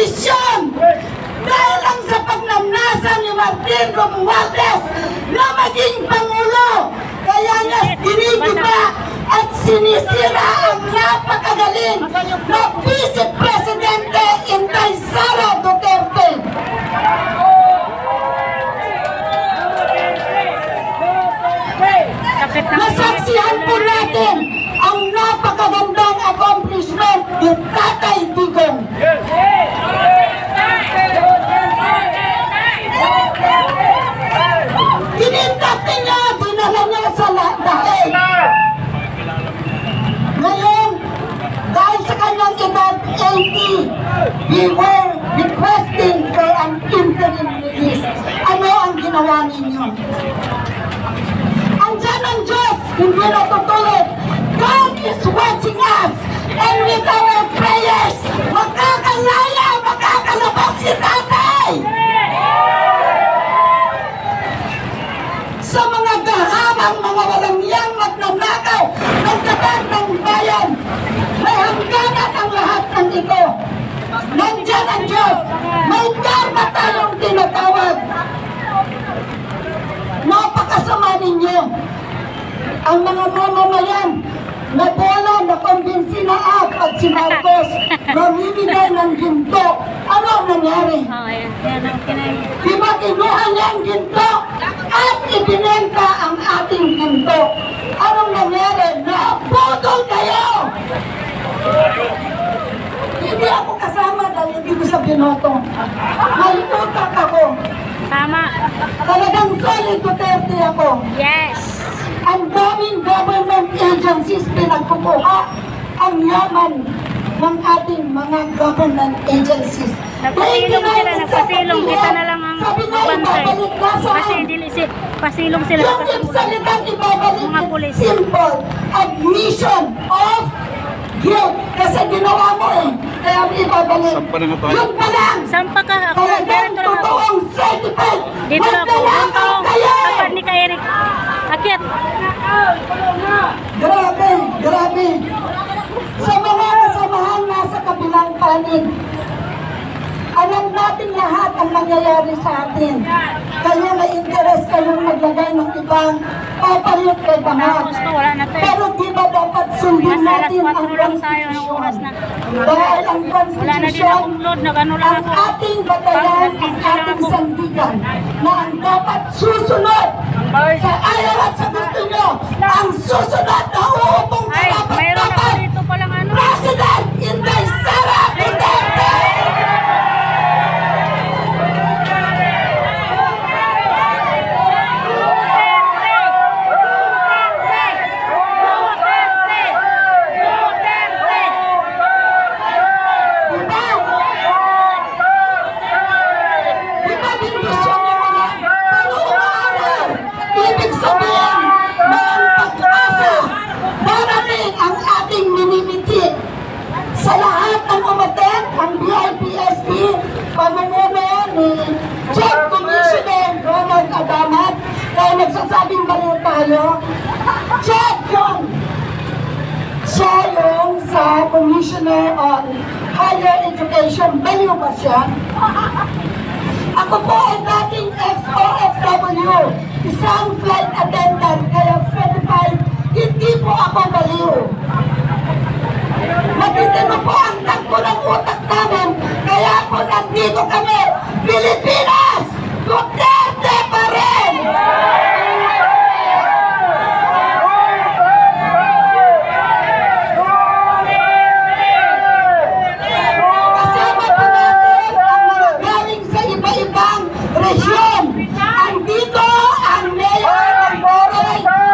desisyon dahil lang sa pagnamnasa ni Martin Romualdez na maging Pangulo. Kaya nga dinidiba at sinisira ang napakagaling na Vice Presidente Inday Sara Duterte. Masaksihan po natin 2020, we were requesting for an interim release. Ano ang ginawa ninyo? Andiyan ang Diyos, hindi natutulog. God is watching us and with our prayers, makakalaya, makakalabas si tatay. Sa mga gahamang mga walang yang magnanakaw, nagkatag ng Ang mga mamamayan na bola na kumbinsi na Ab at si Marcos mamimigay ng ginto. Ano ang nangyari? Oh, yan. Yan ang kinain. Di ba kinuha niya ang ginto at ibinenta ang ating ginto? Anong nangyari? Naputol kayo! Hindi ako kasama dahil hindi ko sa binoto. May utak ako. Tama. Talagang solid Duterte ako. Yes. Ang daming government agencies pinagkukuha ang yaman ng ating mga government agencies. Nagpasilong sila, nagpasilong. Kita na lang ang Sabi nga, bantay. ibabalik na sa Kasi dili pasilong sila yung sa salitang ibabalik Mga is pulis. simple admission of guilt. Kasi ginawa mo eh. Kaya ibabalik. Sampa na nga tayo. Yun pa lang. Sampa ka ako. Talagang Ganito lang ako. totoong certified. Dito lang ako. Dito. kayo! Tapat alam natin lahat ang nangyayari sa atin. Kayo may interes kayong maglagay ng ibang papalit kay eh. Pero di ba dapat sundin natin ang 4 lang tayo ng oras konstitusyon? Dahil ang konstitusyon ang ating batayan, ang ating sandigan na ang dapat susunod sa ayaw at sa gusto nyo, ang susunod pamumuno ni Chief Commissioner Ronald Adamat kaya nagsasabing baliw tayo. Chief John! Siya yung sa Commissioner on Higher Education. Baliw ba siya? Ako po ay dating SOFW, isang flight attendant, kaya certified, hindi po ako baliw. Nandito kami, Pilipinas!